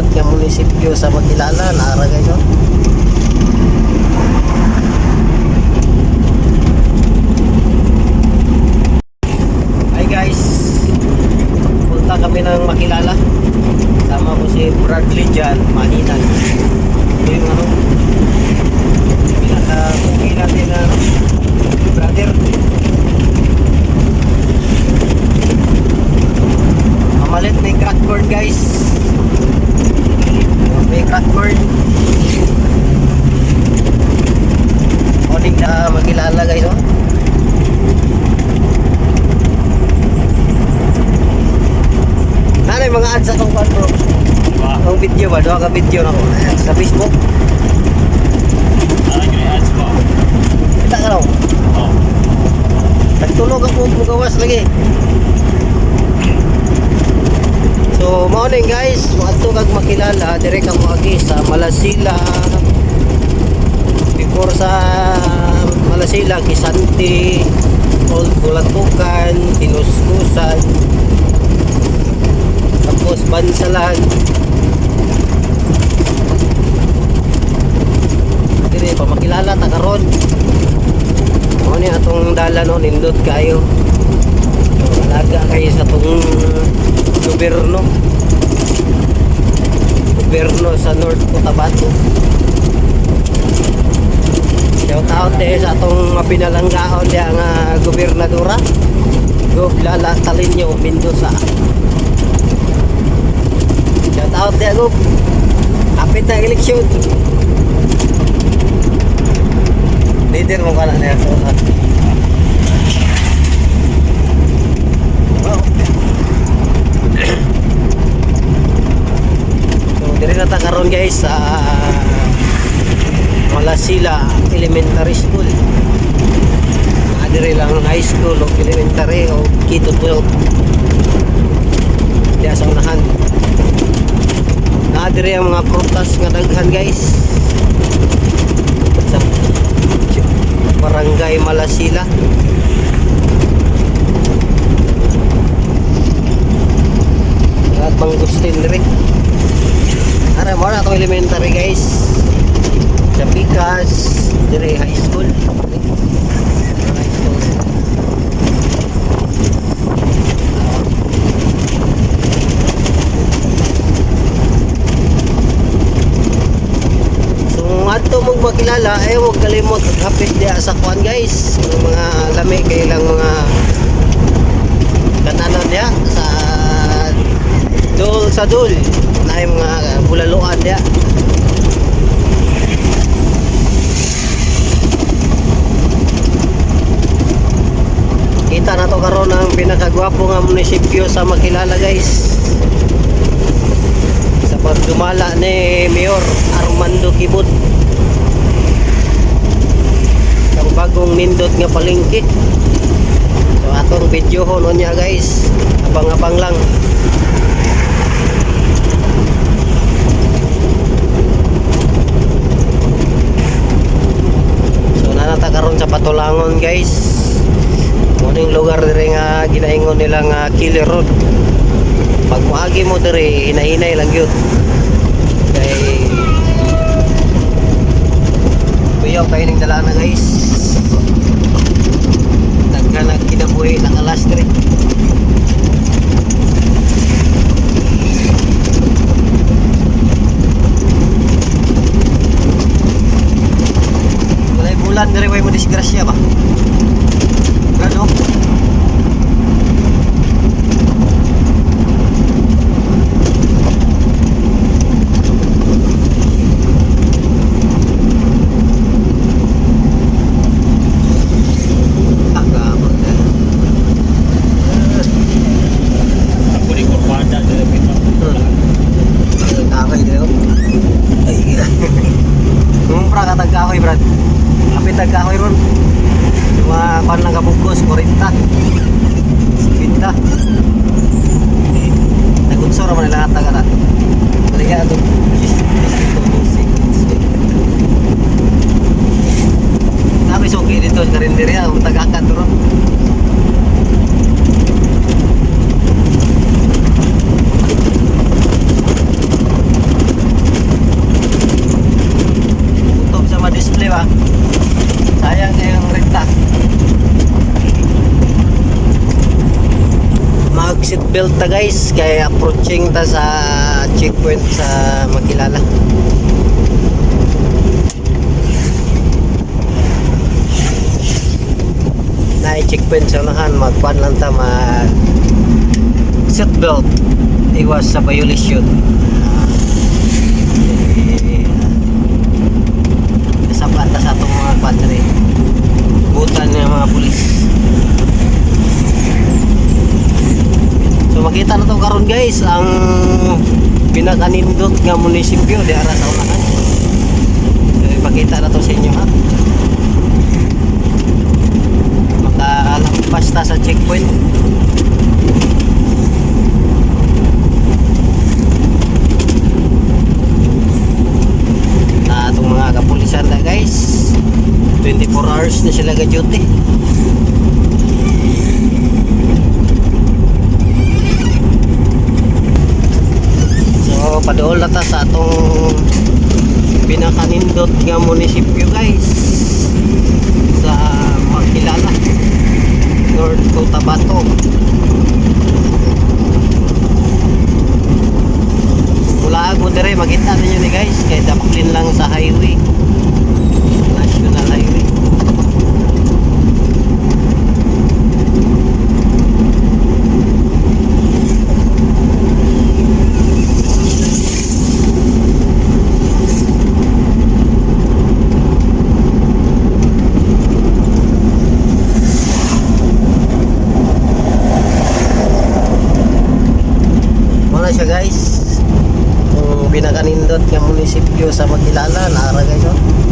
nindot nga munisipyo sa Makilala, naara guys oh. Hi guys, punta kami ng Makilala. Sama ko si Bradley dyan, Mahinan. Ito yung ano, pinaka-cookie natin na ano, brother. Mamalit may crack corn guys. Corn. Morning na makilala guys oh. Nanay mga ads sa tong bro. Ang video ba? Doha ka video na ko. Sa Facebook. Kita ka raw. Nagtulog ako mugawas lagi. So, morning guys, wakto kag makilala, dire ka mo agi sa Malasila. Before sa Malasila, Kisanti, Old Bulatukan, Tinuskusan, tapos Bansalan. Dire pa makilala ta karon. Mo ni atong dalan no nindot kayo. Alaga kayo sa tong gobyerno. Gobyerno sa North Cotabato. Shout out din sa atong mapinalanggaon di ang uh, gobernadora. Gob Lala Talinyo Mendoza. Shout out din Gob. Kapit na eleksyon. Leader mo ka na niya. So, ah. Wow. So, dire guys sa Malasila Elementary School. Mga dire lang high school o elementary o Kito 12. Diya sa unahan. Naa dire ang mga prutas nga daghan guys. Sa Barangay Malasila. At mangustin rin. Ara mo na itong elementary guys. Sa Pikas, dire high school. Ato mong makilala ay huwag kalimot hapis diya sa kwan guys. Yung mga lami kay lang mga kananon diya sa dul sa dul na yung mga bulaluan diya. Kita na to karon ang pinakagwapo nga munisipyo sa Makilala guys. Sa pagdumala ni Mayor Armando Kibot. Ang bagong nindot nga palengke. So atong video ho niya guys. Abang-abang lang. So nanata karon sa Patulangon guys. Muning lugar dire nga ginaingon nila nga Killer Road. Pag moagi mo dire hinahinay lang gyud. Kay Kuyaw kayo ning dala na guys. Daghan na kinabuhi nakalas dire. Walay bulan dire way mo disgrasya ba? Seatbelt ta guys kay approaching ta sa checkpoint sa Makilala. Na checkpoint sa unahan magkuan lang ta mag seatbelt iwas sa violation. Eh, kasabot ta sa atong mga padre. Butan ng mga pulis. Makita na to karon guys ang pinakanindot nga munisipyo di ara sa unahan. So ipakita na to sa inyo ha. Makalampas ta sa checkpoint. Na atong mga kapulisan na guys. 24 hours na sila ga-duty. So, padool na ta sa atong pinakanindot nga munisipyo guys. Sa Makilala North Cotabato Mula mo dire makita ninyo ni guys kay dapaklin lang sa highway National Highway Wala siya guys. Yung pinakanindot nga munisipyo sa Magkilala, Lara guys. Oh.